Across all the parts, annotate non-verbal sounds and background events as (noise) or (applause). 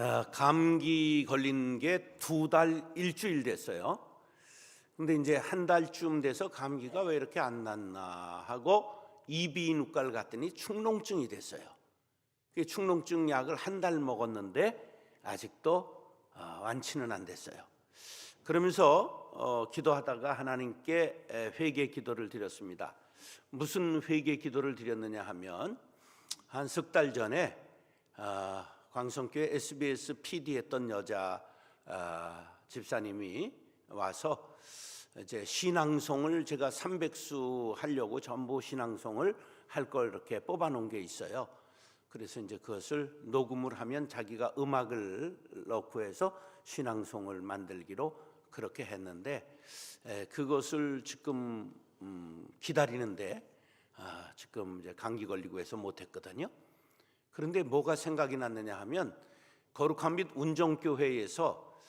아, 감기 걸린 게 두 달 일주일 됐어요. 근데 이제 한 달쯤 돼서 감기가 왜 이렇게 안 났나 하고 이비인후과를 갔더니 축농증이 됐어요. 그 축농증 약을 한 달 먹었는데 아직도 어, 완치는 안 됐어요. 그러면서 어, 기도하다가 하나님께 에, 회개 기도를 드렸습니다. 무슨 회개 기도를 드렸느냐 하면 한 석 달 전에 아, 광성교회 SBS PD 했던 여자 아, 집사님이 와서 이제 신앙송을 제가 300수 하려고 전부 신앙송을 할 걸 이렇게 뽑아 놓은 게 있어요. 그래서 이제 그것을 녹음을 하면 자기가 음악을 넣고 해서 신앙송을 만들기로 그렇게 했는데 에, 그것을 지금 음, 기다리는데 아, 지금 이제 감기 걸리고 해서 못 했거든요. 그런데 뭐가 생각이 났느냐 하면 거룩한 빛 운정교회에서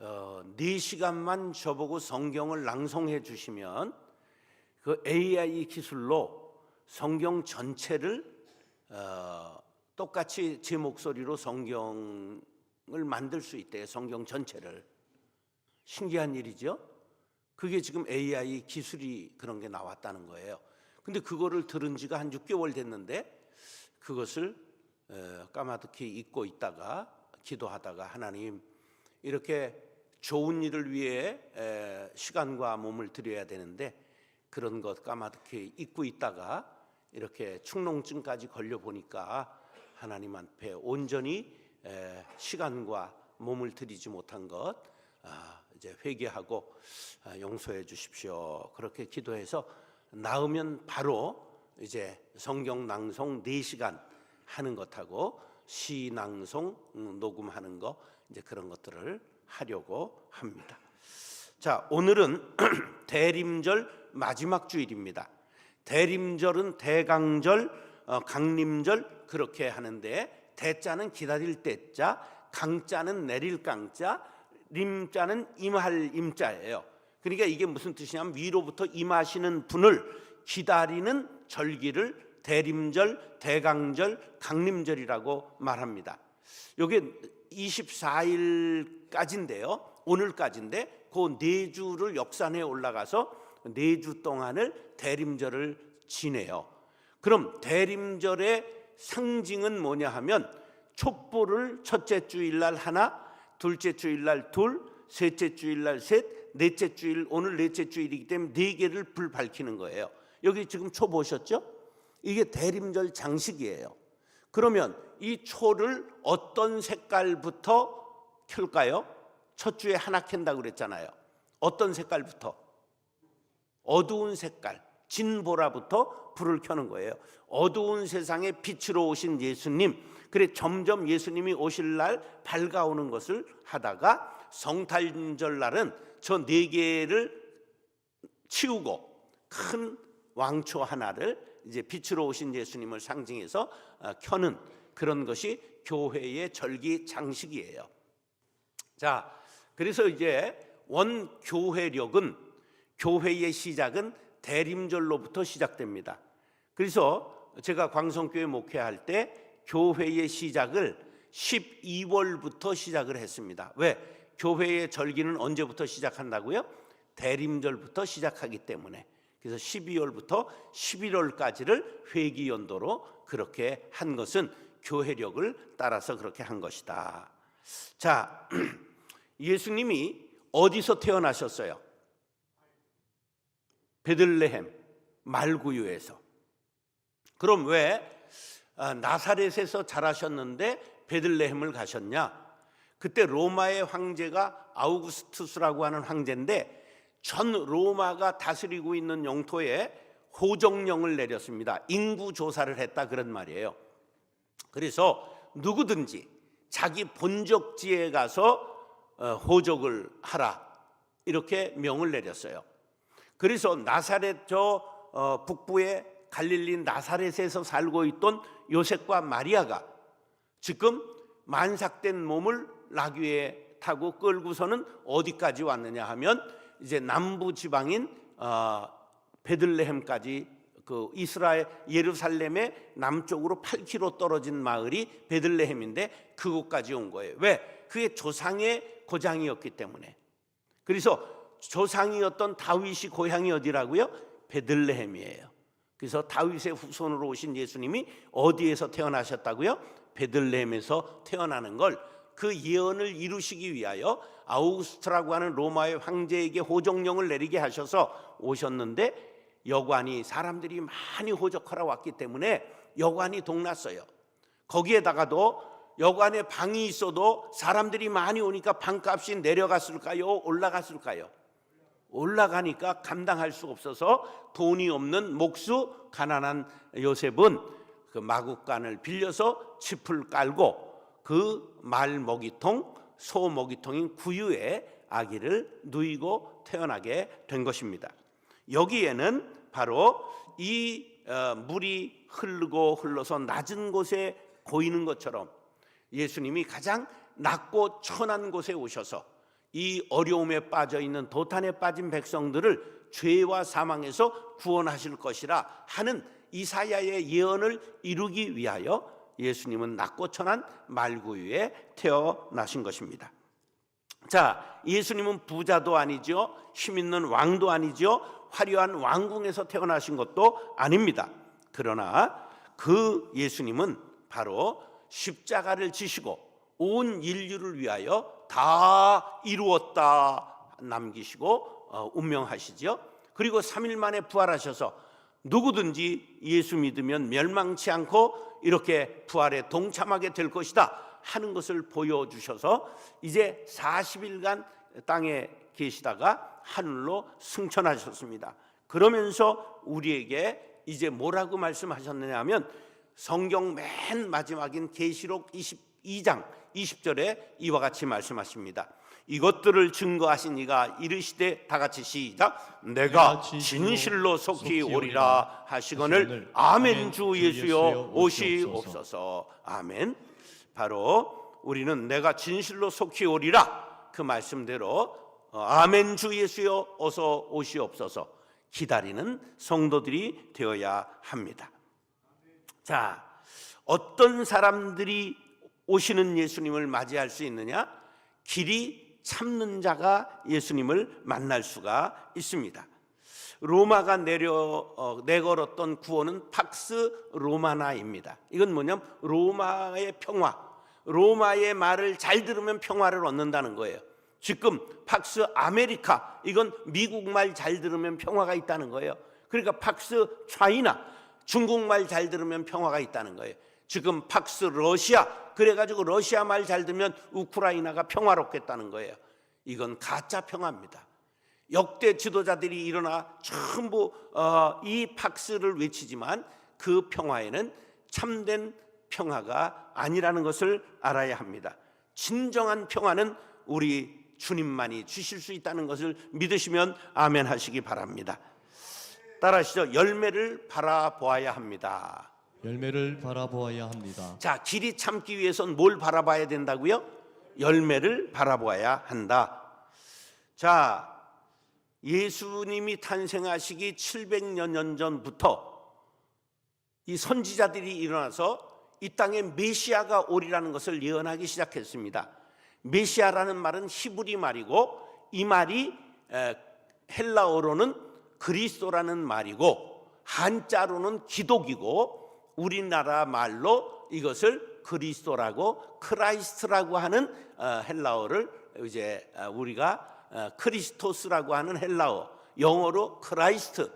어, 4시간만 저보고 성경을 낭송해 주시면 그 AI 기술로 성경 전체를 어, 똑같이 제 목소리로 성경을 만들 수 있대요. 성경 전체를. 신기한 일이죠. 그게 지금 AI 기술이 그런 게 나왔다는 거예요. 근데 그거를 들은 지가 한 6개월 됐는데 그것을 어, 까마득히 잊고 있다가 기도하다가 하나님 이렇게 좋은 일을 위해 에, 시간과 몸을 들여야 되는데 그런 것 까마득히 잊고 있다가 이렇게 축농증까지 걸려 보니까 하나님 앞에 온전히 에, 시간과 몸을 들이지 못한 것 아, 이제 회개하고 아, 용서해 주십시오. 그렇게 기도해서 나으면 바로 이제 성경 낭송 4시간 하는 것하고 시 낭송 음, 녹음하는 거 이제 그런 것들을 하려고 합니다. 자, 오늘은 (clears throat) 대림절 마지막 주일입니다. 대림절은 대강절, 어, 강림절 그렇게 하는데 대자는 기다릴 때자, 강자는 내릴 강자, 림자는 임할 임자예요. 그러니까 이게 무슨 뜻이냐면 위로부터 임하시는 분을 기다리는 절기를 대림절, 대강절, 강림절이라고 말합니다. 요게 24일까지인데요. 오늘까지인데 그 네 주를 역산해 올라가서 네 주 동안을 대림절을 지내요. 그럼 대림절의 상징은 뭐냐 하면 촛불을 첫째 주일날 하나, 둘째 주일날 둘, 셋째 주일날 셋, 넷째 주일 오늘 넷째 주일이기 때문에 네 개를 불 밝히는 거예요. 여기 지금 초 보셨죠? 이게 대림절 장식이에요. 그러면 이 초를 어떤 색깔부터 켤까요? 첫 주에 하나 켠다고 그랬잖아요. 어떤 색깔부터? 어두운 색깔, 진보라부터 불을 켜는 거예요. 어두운 세상에 빛으로 오신 예수님, 그래 점점 예수님이 오실 날 밝아오는 것을 하다가 성탄절 날은 저 네 개를 치우고 큰 왕초 하나를 이제 빛으로 오신 예수님을 상징해서 어, 켜는 그런 것이 교회의 절기 장식이에요. 자, 그래서 이제 원 교회력은 교회의 시작은 대림절로부터 시작됩니다. 그래서 제가 광성교회 목회할 때 교회의 시작을 12월부터 시작을 했습니다. 왜? 교회의 절기는 언제부터 시작한다고요? 대림절부터 시작하기 때문에. 그래서 12월부터 11월까지를 회기 연도로 그렇게 한 것은 교회력을 따라서 그렇게 한 것이다. 자, (clears throat) 예수님이 어디서 태어나셨어요? 베들레헴 말구유에서. 그럼 왜 아, 나사렛에서 자라셨는데 베들레헴을 가셨냐? 그때 로마의 황제가 아우구스투스라고 하는 황제인데 전 로마가 다스리고 있는 영토에 호정령을 내렸습니다. 인구 조사를 했다 그런 말이에요. 그래서 누구든지 자기 본적지에 가서 어, 호적을 하라 이렇게 명을 내렸어요. 그래서 나사렛 저 어, 북부의 갈릴리 나사렛에서 살고 있던 요셉과 마리아가 지금 만삭된 몸을 나귀에 타고 끌고서는 어디까지 왔느냐 하면 이제 남부 지방인 어, 베들레헴까지 그 이스라엘 예루살렘의 남쪽으로 8km 떨어진 마을이 베들레헴인데 그곳까지 온 거예요. 왜? 그게 조상의 고장이었기 때문에. 그래서 조상이었던 다윗이 고향이 어디라고요? 베들레헴이에요. 그래서 다윗의 후손으로 오신 예수님이 어디에서 태어나셨다고요? 베들레헴에서 태어나는 걸 그 예언을 이루시기 위하여 아우구스트라고 하는 로마의 황제에게 호정령을 내리게 하셔서 오셨는데 여관이 사람들이 많이 호적하러 왔기 때문에 여관이 동났어요. 거기에다가도 여관에 방이 있어도 사람들이 많이 오니까 방값이 내려갔을까요? 올라갔을까요? 올라가니까 감당할 수 없어서 돈이 없는 목수 가난한 요셉은 그 마국간을 빌려서 짚을 깔고 그 말 먹이통 소 먹이통인 구유에 아기를 누이고 태어나게 된 것입니다. 여기에는 바로 이 어, 물이 흐르고 흘러서 낮은 곳에 고이는 것처럼 예수님이 가장 낮고 천한 곳에 오셔서 이 어려움에 빠져 있는 도탄에 빠진 백성들을 죄와 사망에서 구원하실 것이라 하는 이사야의 예언을 이루기 위하여 예수님은 낮고 천한 말구유에 태어나신 것입니다. 자, 예수님은 부자도 아니죠. 힘 있는 왕도 아니죠. 화려한 왕궁에서 태어나신 것도 아닙니다. 그러나 그 예수님은 바로 십자가를 지시고 온 인류를 위하여 다 이루었다 남기시고 어, 운명하시죠. 그리고 3일 만에 부활하셔서 누구든지 예수 믿으면 멸망치 않고 이렇게 부활에 동참하게 될 것이다 하는 것을 보여주셔서 이제 40일간 땅에 계시다가 하늘로 승천하셨습니다. 그러면서 우리에게 이제 뭐라고 말씀하셨느냐 하면 성경 맨 마지막인 계시록 22장 20절에 이와 같이 말씀하십니다. 이것들을 증거하신 이가 이르시되 다 같이 시작 내가 진실로 속히 오리라 하시거늘 아멘 주 예수여 오시옵소서 아멘 바로 우리는 내가 진실로 속히 오리라 그 말씀대로 어, 아멘 주 예수여 어서 오시옵소서 기다리는 성도들이 되어야 합니다. 자, 어떤 사람들이 오시는 예수님을 맞이할 수 있느냐? 길이 참는 자가 예수님을 만날 수가 있습니다. 로마가 내려 어, 내걸었던 구호는 팍스 로마나입니다. 이건 뭐냐면 로마의 평화, 로마의 말을 잘 들으면 평화를 얻는다는 거예요. 지금 팍스 아메리카 이건 미국 말 잘 들으면 평화가 있다는 거예요. 그러니까 팍스 차이나 중국말 잘 들으면 평화가 있다는 거예요. 지금 팍스 러시아 그래가지고 러시아 말 잘 들으면 우크라이나가 평화롭겠다는 거예요. 이건 가짜 평화입니다. 역대 지도자들이 일어나 전부 어, 이 팍스를 외치지만 그 평화에는 참된 평화가 아니라는 것을 알아야 합니다. 진정한 평화는 우리 주님만이 주실 수 있다는 것을 믿으시면 아멘 하시기 바랍니다. 따라하시죠. 열매를 바라보아야 합니다. 열매를 바라보아야 합니다. 자, 길이 참기 위해선 뭘 바라봐야 된다고요? 열매를 바라보아야 한다. 자, 예수님이 탄생하시기 700여 년 전부터 이 선지자들이 일어나서 이 땅에 메시아가 오리라는 것을 예언하기 시작했습니다. 메시아라는 말은 히브리 말이고 이 말이 에, 헬라어로는 그리스도라는 말이고 한자로는 기독이고 우리나라 말로 이것을 그리스도라고 크라이스트라고 하는 어, 헬라어를 이제 어, 우리가 어, 크리스토스라고 하는 헬라어 영어로 크라이스트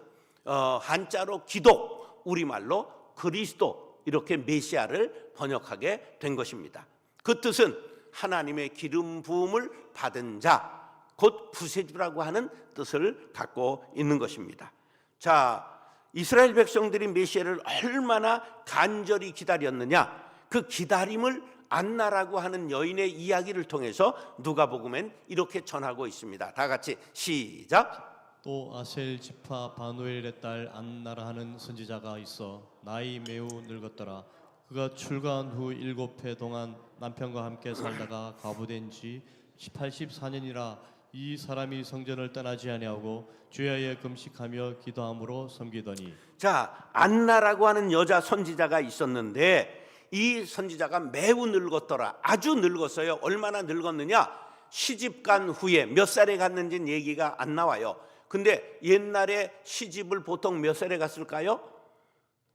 어, 한자로 기독 우리말로 그리스도 이렇게 메시아를 번역하게 된 것입니다. 그 뜻은 하나님의 기름 부음을 받은 자, 곧 구세주라고 하는 뜻을 갖고 있는 것입니다. 자, 이스라엘 백성들이 메시아를 얼마나 간절히 기다렸느냐? 그 기다림을 안나라고 하는 여인의 이야기를 통해서 누가복음엔 이렇게 전하고 있습니다. 다 같이 시작. 또 아셀 지파 바누엘의 딸 안나라 하는 선지자가 있어 나이 매우 늙었더라. 그가 출가한 후 일곱 해 동안 남편과 함께 살다가 과부된 지 84년이라 이 사람이 성전을 떠나지 아니하고 주야에 금식하며 기도함으로 섬기더니 자, 안나라고 하는 여자 선지자가 있었는데 이 선지자가 매우 늙었더라. 아주 늙었어요. 얼마나 늙었느냐? 시집 간 후에 몇 살에 갔는지는 얘기가 안 나와요. 근데 옛날에 시집을 보통 몇 살에 갔을까요?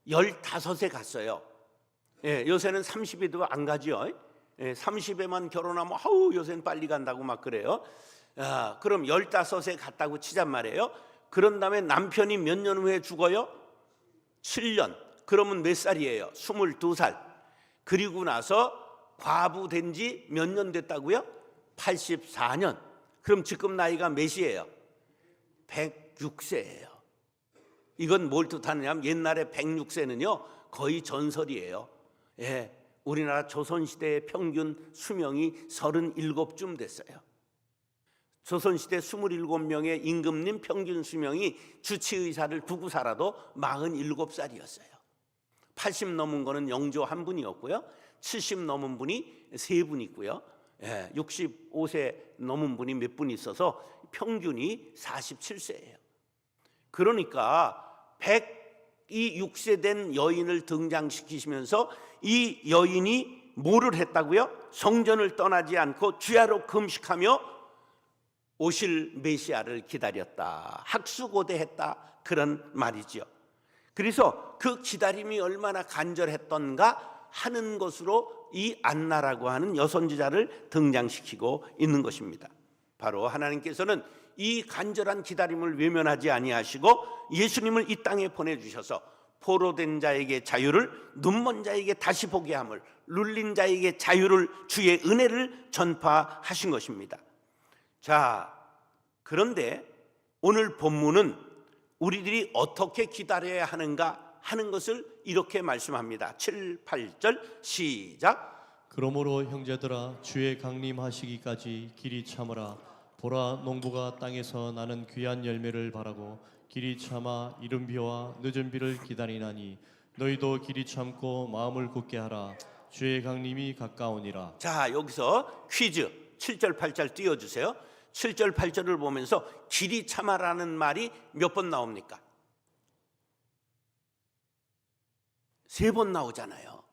15에 갔어요. 예, 요새는 30에도 안 가죠. 예, 30에만 결혼하면 아우 요새는 빨리 간다고 막 그래요. 아, 그럼 15에 갔다고 치잔 말이에요. 그런 다음에 남편이 몇 년 후에 죽어요? 7년. 그러면 몇 살이에요? 22살. 그리고 나서 과부 된 지 몇 년 됐다고요? 84년. 그럼 지금 나이가 몇이에요? 106세예요. 이건 뭘 뜻하느냐면 옛날에 106세는요 거의 전설이에요. 예, 우리나라 조선시대의 평균 수명이 37쯤 됐어요. 조선시대 27명의 임금님 평균 수명이 주치의사를 두고 살아도 47살이었어요. 80 넘은 거는 영조 한 분이었고요. 70 넘은 분이 세 분 있고요. 예, 65세 넘은 분이 몇 분 있어서 평균이 47세예요. 그러니까 106세 된 여인을 등장시키시면서 이 여인이 뭐를 했다고요? 성전을 떠나지 않고 주야로 금식하며 오실 메시아를 기다렸다. 학수고대했다. 그런 말이지요. 그래서 그 기다림이 얼마나 간절했던가 하는 것으로 이 안나라고 하는 여선지자를 등장시키고 있는 것입니다. 바로 하나님께서는 이 간절한 기다림을 외면하지 아니하시고 예수님을 이 땅에 보내주셔서 포로된 자에게 자유를 눈먼 자에게 다시 보게 함을 눌린 자에게 자유를 주의 은혜를 전파하신 것입니다. 자, 그런데 오늘 본문은 우리들이 어떻게 기다려야 하는가 하는 것을 이렇게 말씀합니다. 7, 8절 시작. 그러므로 형제들아 주의 강림하시기까지 길이 참으라 보라 농부가 땅에서 나는 귀한 열매를 바라고 길이 참아 이른 비와 늦은 비를 기다리나니 너희도 길이 참고 마음을 굳게 하라 주의 강림이 가까우니라 자, 여기서 퀴즈 7절, 8절 띄워 주세요. 7절, 8절을 보면서 길이 참아라는 말이 몇 번 나옵니까? 세 번 나오잖아요.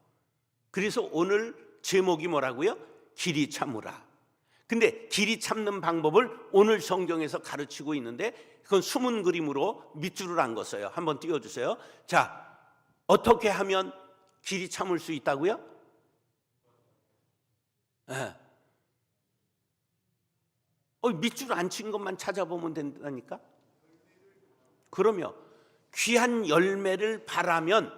그래서 오늘 제목이 뭐라고요? 길이 참으라. 근데 길이 참는 방법을 오늘 성경에서 가르치고 있는데 그건 숨은 그림으로 밑줄을 안 걷어요. 한번 띄워 주세요. 자, 어떻게 하면 길이 참을 수 있다고요? 예. 어, 밑줄 안 친 것만 찾아보면 된다니까? 그러면 귀한 열매를 바라면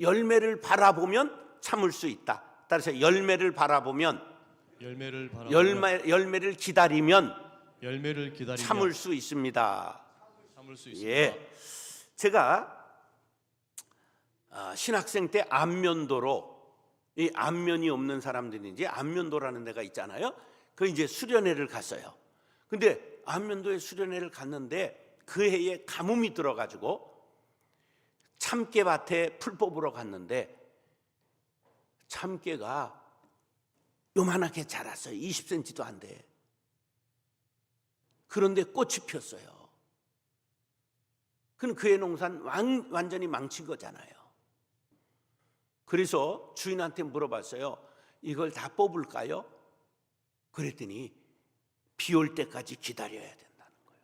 열매를 바라보면 참을 수 있다. 따라서 열매를 바라보면 열매를 바라 열매, 열매를 기다리면 열매를 기다리며 참을 수 있습니다. 참을 수 있습니다. 예. 제가 아, 신학생 때 안면도로 이 안면이 없는 사람들인지 안면도라는 데가 있잖아요. 그 이제 수련회를 갔어요. 근데 안면도에 수련회를 갔는데 그 해에 가뭄이 들어가지고 참깨밭에 풀 뽑으러 갔는데 참깨가 요만하게 자랐어요. 20cm도 안 돼. 그런데 꽃이 폈어요. 그럼 그의 농산 완, 완전히 망친 거잖아요. 그래서 주인한테 물어봤어요. 이걸 다 뽑을까요? 그랬더니 비 올 때까지 기다려야 된다는 거예요.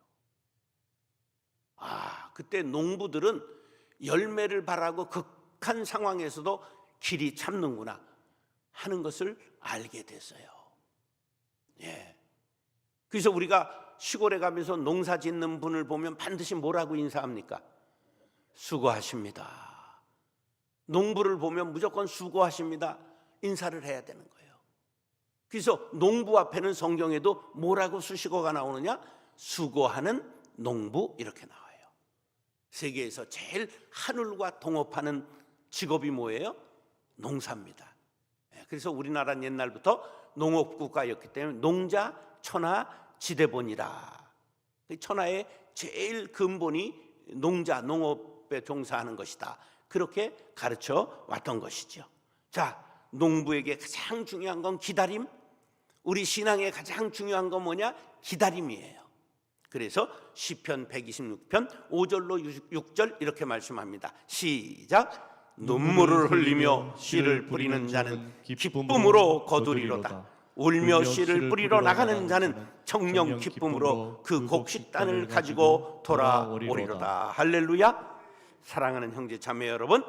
아, 그때 농부들은 열매를 바라고 극한 상황에서도 길이 참는구나 하는 것을 알게 됐어요. 예. 그래서 우리가 시골에 가면서 농사 짓는 분을 보면 반드시 뭐라고 인사합니까? 수고하십니다. 농부를 보면 무조건 수고하십니다. 인사를 해야 되는 거예요. 그래서 농부 앞에는 성경에도 뭐라고 수식어가 나오느냐? 수고하는 농부 이렇게 나와요. 세계에서 제일 하늘과 동업하는 직업이 뭐예요? 농사입니다. 예, 그래서 우리나라는 옛날부터 농업국가였기 때문에 농자, 천하, 지대본이라. 그 천하의 제일 근본이 농자, 농업에 종사하는 것이다. 그렇게 가르쳐 왔던 것이죠. 자, 농부에게 가장 중요한 건 기다림. 우리 신앙의 가장 중요한 건 뭐냐? 기다림이에요. 그래서 시편 126편 5절로 6절 이렇게 말씀합니다. 시작. 눈물을 흘리며 씨를 뿌리는 자는 기쁨으로 거두리로다. 울며 씨를 뿌리러 나가는 자는 정령 기쁨으로 그 곡식단을 가지고 돌아오리로다. 할렐루야. 사랑하는 형제 자매 여러분,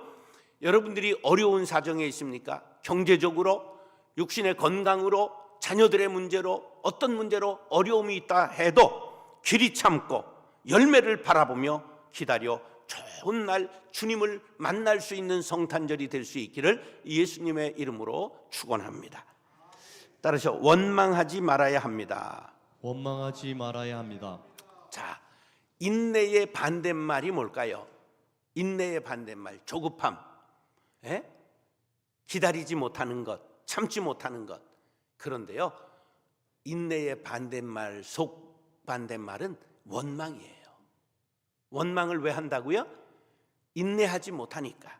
여러분들이 어려운 사정에 있습니까? 경제적으로, 육신의 건강으로, 자녀들의 문제로, 어떤 문제로 어려움이 있다 해도 길이 참고 열매를 바라보며 기다려 좋은 날 주님을 만날 수 있는 성탄절이 될 수 있기를 예수님의 이름으로 축원합니다. 따라서 원망하지 말아야 합니다. 원망하지 말아야 합니다. 자, 인내의 반대말이 뭘까요? 인내의 반대말 조급함. 예? 기다리지 못하는 것, 참지 못하는 것. 그런데요. 인내의 반대말 속 반대말은 원망이에요. 원망을 왜 한다고요? 인내하지 못하니까.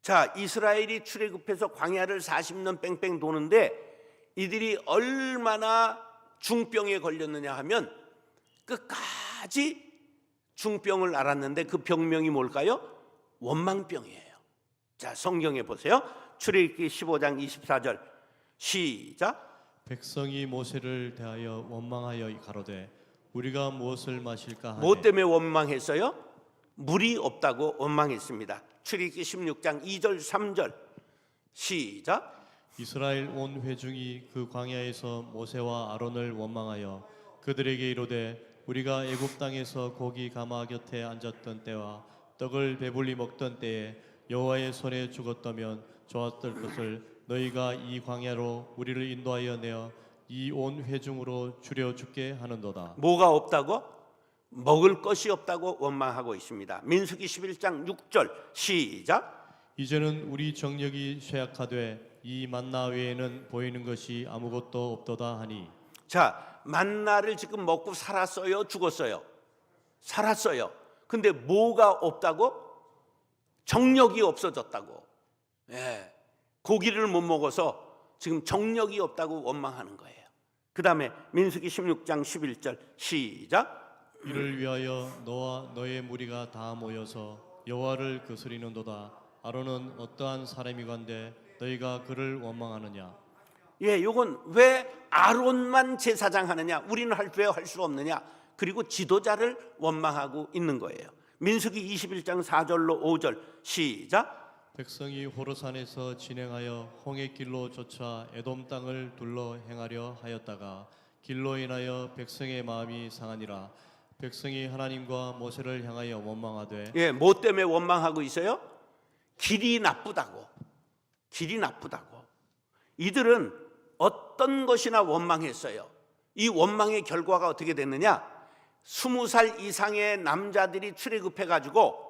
자, 이스라엘이 출애굽해서 광야를 40년 뺑뺑 도는데 이들이 얼마나 중병에 걸렸느냐 하면 끝까지 중병을 알았는데 그 병명이 뭘까요? 원망병이에요. 자, 성경에 보세요. 출애굽기 15장 24절 시작. 백성이 모세를 대하여 원망하여 가로되 우리가 무엇을 마실까 하되 뭐 때문에 원망했어요? 물이 없다고 원망했습니다. 출애굽기 16장 2절 3절 시작. 이스라엘 온 회중이 그 광야에서 모세와 아론을 원망하여 그들에게 이르되 우리가 애굽 땅에서 고기 가마 곁에 앉았던 때와 떡을 배불리 먹던 때에 여호와의 손에 죽었다면 좋았을 것을 너희가 이 광야로 우리를 인도하여 내어 이 온 회중으로 줄여 죽게 하는도다. 뭐가 없다고? 먹을 것이 없다고 원망하고 있습니다. 민수기 11장 6절 시작. 이제는 우리 정력이 쇠약하되 이 만나 외에는 보이는 것이 아무것도 없도다 하니 자, 만나를 지금 먹고 살았어요, 죽었어요? 살았어요. 근데 뭐가 없다고? 정력이 없어졌다고. 예. 고기를 못 먹어서 지금 정력이 없다고 원망하는 거예요. 그 다음에 민수기 16장 11절 시작. 이를 위하여 너와 너의 무리가 다 모여서 여호와를 거스리는도다. 아론은 어떠한 사람이건데 너희가 그를 원망하느냐? 예, 요건 왜 아론만 제사장 하느냐? 우리는 할왜할 수 없느냐? 그리고 지도자를 원망하고 있는 거예요. 민수기 21장 4절로 5절 시작. 백성이 호르산에서 진행하여 홍해 길로 쫓아 에돔 땅을 둘러 행하려 하였다가 길로 인하여 백성의 마음이 상하니라. 백성이 하나님과 모세를 향하여 원망하되 예, 뭐 때문에 원망하고 있어요? 길이 나쁘다고. 길이 나쁘다고. 이들은 어떤 것이나 원망했어요. 이 원망의 결과가 어떻게 됐느냐? 스무 살 이상의 남자들이 출애굽해 가지고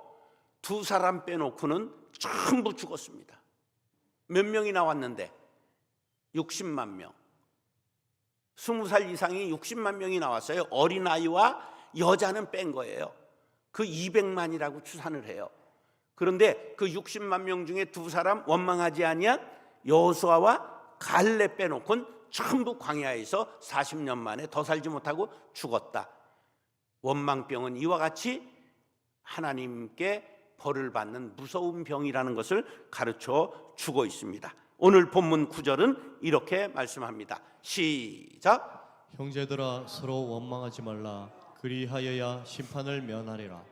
두 사람 빼놓고는 전부 죽었습니다. 몇 명이 나왔는데 60만 명. 스무 살 이상이 60만 명이 나왔어요. 어린아이와 여자는 뺀 거예요. 그 200만이라고 추산을 해요. 그런데 그 60만 명 중에 두 사람 원망하지 아니한 여호수아와 갈렙 빼놓고는 전부 광야에서 40년 만에 더 살지 못하고 죽었다. 원망병은 이와 같이 하나님께 벌을 받는 무서운 병이라는 것을 가르쳐 주고 있습니다. 오늘 본문 구절은 이렇게 말씀합니다. 시작. 형제들아 서로 원망하지 말라. 그리하여야 심판을 면하리라.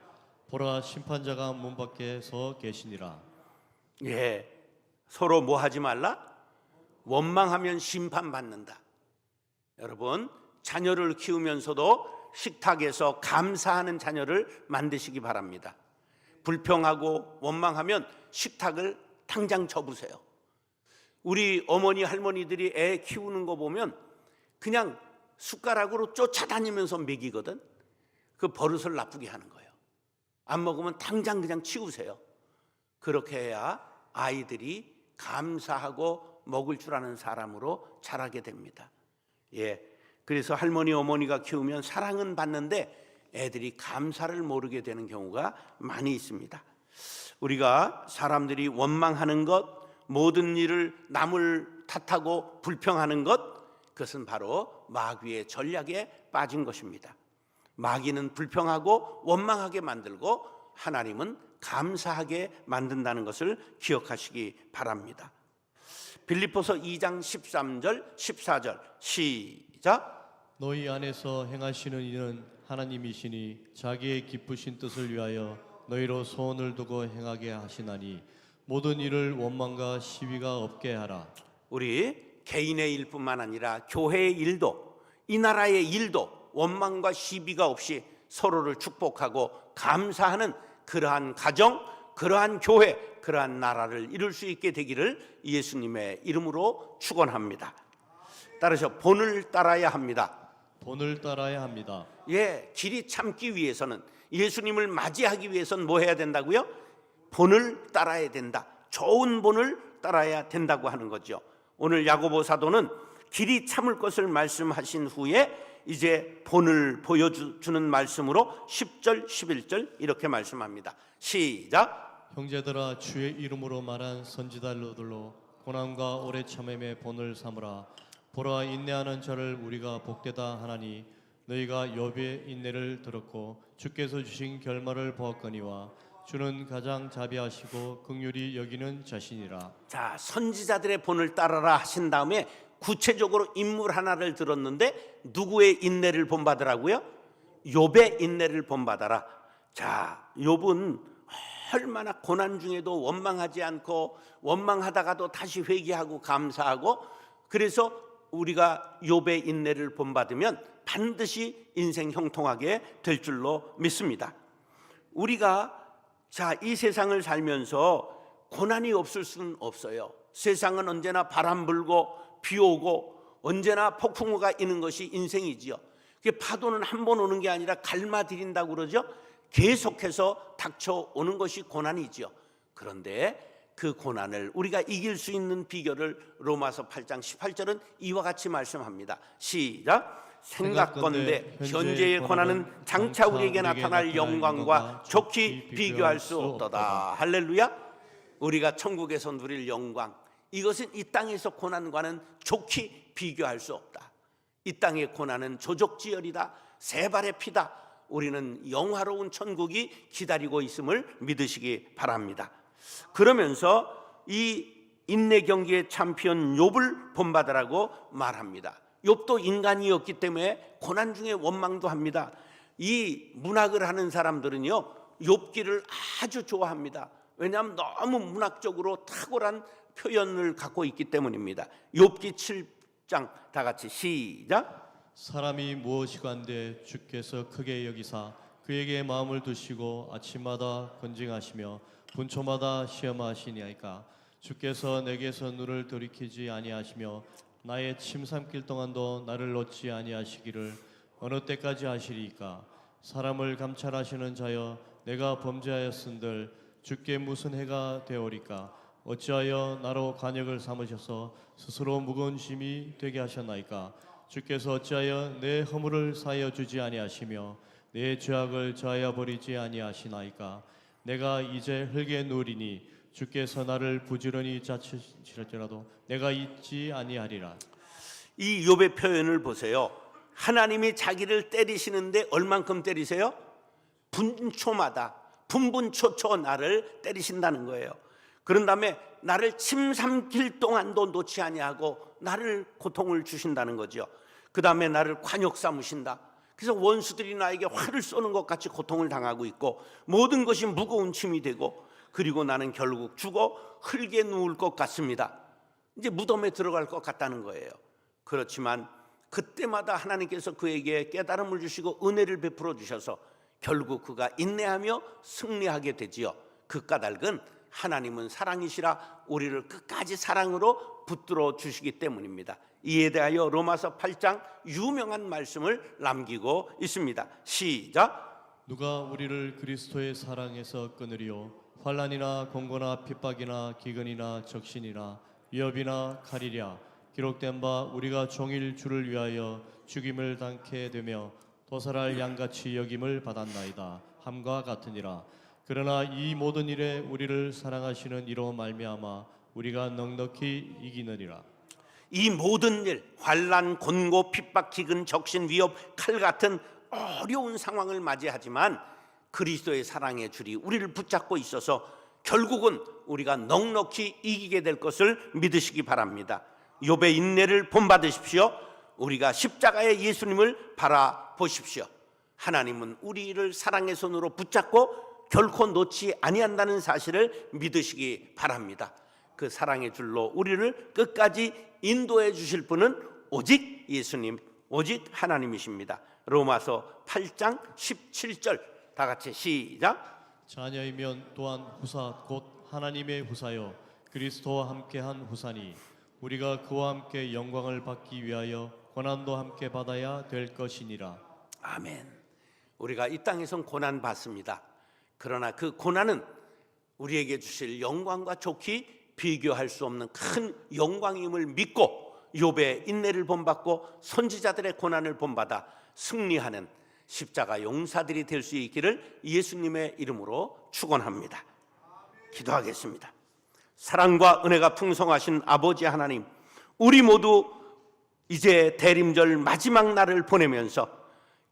보라 심판자가 문 밖에 서 계시니라. 예. 서로 뭐 하지 말라? 원망하면 심판받는다. 여러분, 자녀를 키우면서도 식탁에서 감사하는 자녀를 만드시기 바랍니다. 불평하고 원망하면 식탁을 당장 접으세요. 우리 어머니 할머니들이 애 키우는 거 보면 그냥 숟가락으로 쫓아다니면서 먹이거든. 그 버릇을 나쁘게 하는 거예요. 안 먹으면 당장 그냥 치우세요. 그렇게 해야 아이들이 감사하고 먹을 줄 아는 사람으로 자라게 됩니다. 예. 그래서 할머니 어머니가 키우면 사랑은 받는데 애들이 감사를 모르게 되는 경우가 많이 있습니다. 우리가 사람들이 원망하는 것, 모든 일을 남을 탓하고 불평하는 것, 그것은 바로 마귀의 전략에 빠진 것입니다. 마귀는 불평하고 원망하게 만들고 하나님은 감사하게 만든다는 것을 기억하시기 바랍니다. 빌립보서 2장 13절 14절 시작 너희 안에서 행하시는 이는 하나님이시니 자기의 기쁘신 뜻을 위하여 너희로 소원을 두고 행하게 하시나니 모든 일을 원망과 시비가 없게 하라. 우리 개인의 일뿐만 아니라 교회의 일도 이 나라의 일도 원망과 시비가 없이 서로를 축복하고 감사하는 그러한 가정, 그러한 교회, 그러한 나라를 이룰 수 있게 되기를 예수님의 이름으로 축원합니다. 따라서 본을 따라야 합니다. 본을 따라야 합니다. 예, 길이 참기 위해서는 예수님을 맞이하기 위해서는 뭐 해야 된다고요? 본을 따라야 된다. 좋은 본을 따라야 된다고 하는 거죠. 오늘 야고보 사도는 길이 참을 것을 말씀하신 후에 이제 본을 보여주는 말씀으로 10절, 11절 이렇게 말씀합니다. 시작. 형제들아 주의 이름으로 말한 선지자들로 고난과 오래 참음의 본을 삼으라. 보라 인내하는 자를 우리가 복되다 하나니 너희가 욥의 인내를 들었고 주께서 주신 결말을 보았거니와 주는 가장 자비하시고 긍휼히 여기는 자신이라. 자, 선지자들의 본을 따라라 하신 다음에 구체적으로 인물 하나를 들었는데 누구의 인내를 본받으라고요? 욥의 인내를 본받아라. 자, 욥은 얼마나 고난 중에도 원망하지 않고 원망하다가도 다시 회개하고 감사하고 그래서 우리가 욥의 인내를 본받으면 반드시 인생 형통하게 될 줄로 믿습니다. 우리가 자, 이 세상을 살면서 고난이 없을 수는 없어요. 세상은 언제나 바람 불고 비 오고 언제나 폭풍우가 있는 것이 인생이지요. 그 파도는 한 번 오는 게 아니라 갈마들인다고 그러죠. 계속해서 닥쳐오는 것이 고난이지요. 그런데 그 고난을 우리가 이길 수 있는 비결을 로마서 8장 18절은 이와 같이 말씀합니다. 시작. 생각건대 현재의 고난은 장차 우리에게 나타날 영광과 좋게 비교할 수 없도다. 할렐루야. 우리가 천국에서 누릴 영광 이것은 이 땅에서 고난과는 좋게 비교할 수 없다. 이 땅의 고난은 조족지열이다. 세 발의 피다. 우리는 영화로운 천국이 기다리고 있음을 믿으시기 바랍니다. 그러면서 이 인내 경기의 챔피언 욥을 본받으라고 말합니다. 욥도 인간이었기 때문에 고난 중에 원망도 합니다. 이 문학을 하는 사람들은요 욥기를 아주 좋아합니다. 왜냐하면 너무 문학적으로 탁월한 표현을 갖고 있기 때문입니다. 욥기 7장 다 같이 시작. 사람이 무엇이간데 주께서 크게 여기사 그에게 마음을 두시고 아침마다 건징하시며 분초마다 시험하시니까 주께서 내게서 눈을 돌이키지 아니하시며 나의 침 삼킬 동안도 나를 놓지 아니하시기를 어느 때까지 하시리까? 사람을 감찰하시는 자여 내가 범죄하였은들 주께 무슨 해가 되오리까? 어찌하여 나로 관역을 삼으셔서 스스로 무거운 짐이 되게 하셨나이까? 주께서 어찌하여 내 허물을 사하여 주지 아니하시며 내 죄악을 저하여 버리지 아니하시나이까? 내가 이제 흙에 누리니 주께서 나를 부지런히 자치시랄지라도 내가 잊지 아니하리라 이 욥의 표현을 보세요. 하나님이 자기를 때리시는데 얼만큼 때리세요? 분초마다 분분초초 나를 때리신다는 거예요. 그런 다음에 나를 침 삼킬 동안도 놓지 아니하고 나를 고통을 주신다는 거죠. 그 다음에 나를 관역 삼으신다. 그래서 원수들이 나에게 화를 쏘는 것 같이 고통을 당하고 있고 모든 것이 무거운 짐이 되고 그리고 나는 결국 죽어 흙에 누울 것 같습니다. 이제 무덤에 들어갈 것 같다는 거예요. 그렇지만 그때마다 하나님께서 그에게 깨달음을 주시고 은혜를 베풀어 주셔서 결국 그가 인내하며 승리하게 되지요. 그 까닭은 하나님은 사랑이시라 우리를 끝까지 사랑으로 붙들어 주시기 때문입니다. 이에 대하여 로마서 8장 유명한 말씀을 남기고 있습니다. 시작. 누가 우리를 그리스도의 사랑에서 끊으리요 환란이나 공고나 핍박이나 기근이나 적신이나 위협이나 칼이랴. 기록된 바 우리가 종일 주를 위하여 죽임을 당케 되며 도살할 양같이 여김을 받았나이다. 함과 같으니라. 그러나 이 모든 일에 우리를 사랑하시는 이로 말미암아 우리가 넉넉히 이기느니라. 이 모든 일, 환란, 곤고, 핍박, 기근, 적신, 위협, 칼 같은 어려운 상황을 맞이하지만 그리스도의 사랑의 줄이 우리를 붙잡고 있어서 결국은 우리가 넉넉히 이기게 될 것을 믿으시기 바랍니다. 욥의 인내를 본받으십시오. 우리가 십자가의 예수님을 바라보십시오. 하나님은 우리를 사랑의 손으로 붙잡고 결코 놓지 아니한다는 사실을 믿으시기 바랍니다. 그 사랑의 줄로 우리를 끝까지 인도해 주실 분은 오직 예수님, 오직 하나님이십니다. 로마서 8장 17절 다 같이 시작. 자녀이면 또한 후사 곧 하나님의 후사여 그리스도와 함께한 후사니 우리가 그와 함께 영광을 받기 위하여 고난도 함께 받아야 될 것이니라. 아멘. 우리가 이 땅에선 고난 받습니다. 그러나 그 고난은 우리에게 주실 영광과 좋기 비교할 수 없는 큰 영광임을 믿고 욥의 인내를 본받고 선지자들의 고난을 본받아 승리하는 십자가 용사들이 될 수 있기를 예수님의 이름으로 축원합니다. 기도하겠습니다. 사랑과 은혜가 풍성하신 아버지 하나님, 우리 모두 이제 대림절 마지막 날을 보내면서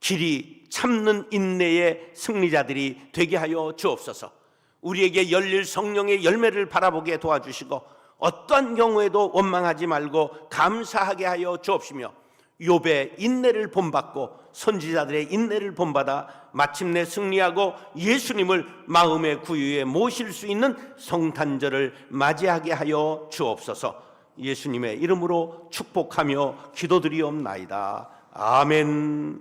길이 참는 인내의 승리자들이 되게 하여 주옵소서. 우리에게 열릴 성령의 열매를 바라보게 도와주시고 어떤 경우에도 원망하지 말고 감사하게 하여 주옵시며 욥의 인내를 본받고 선지자들의 인내를 본받아 마침내 승리하고 예수님을 마음의 구유에 모실 수 있는 성탄절을 맞이하게 하여 주옵소서. 예수님의 이름으로 축복하며 기도드리옵나이다. 아멘.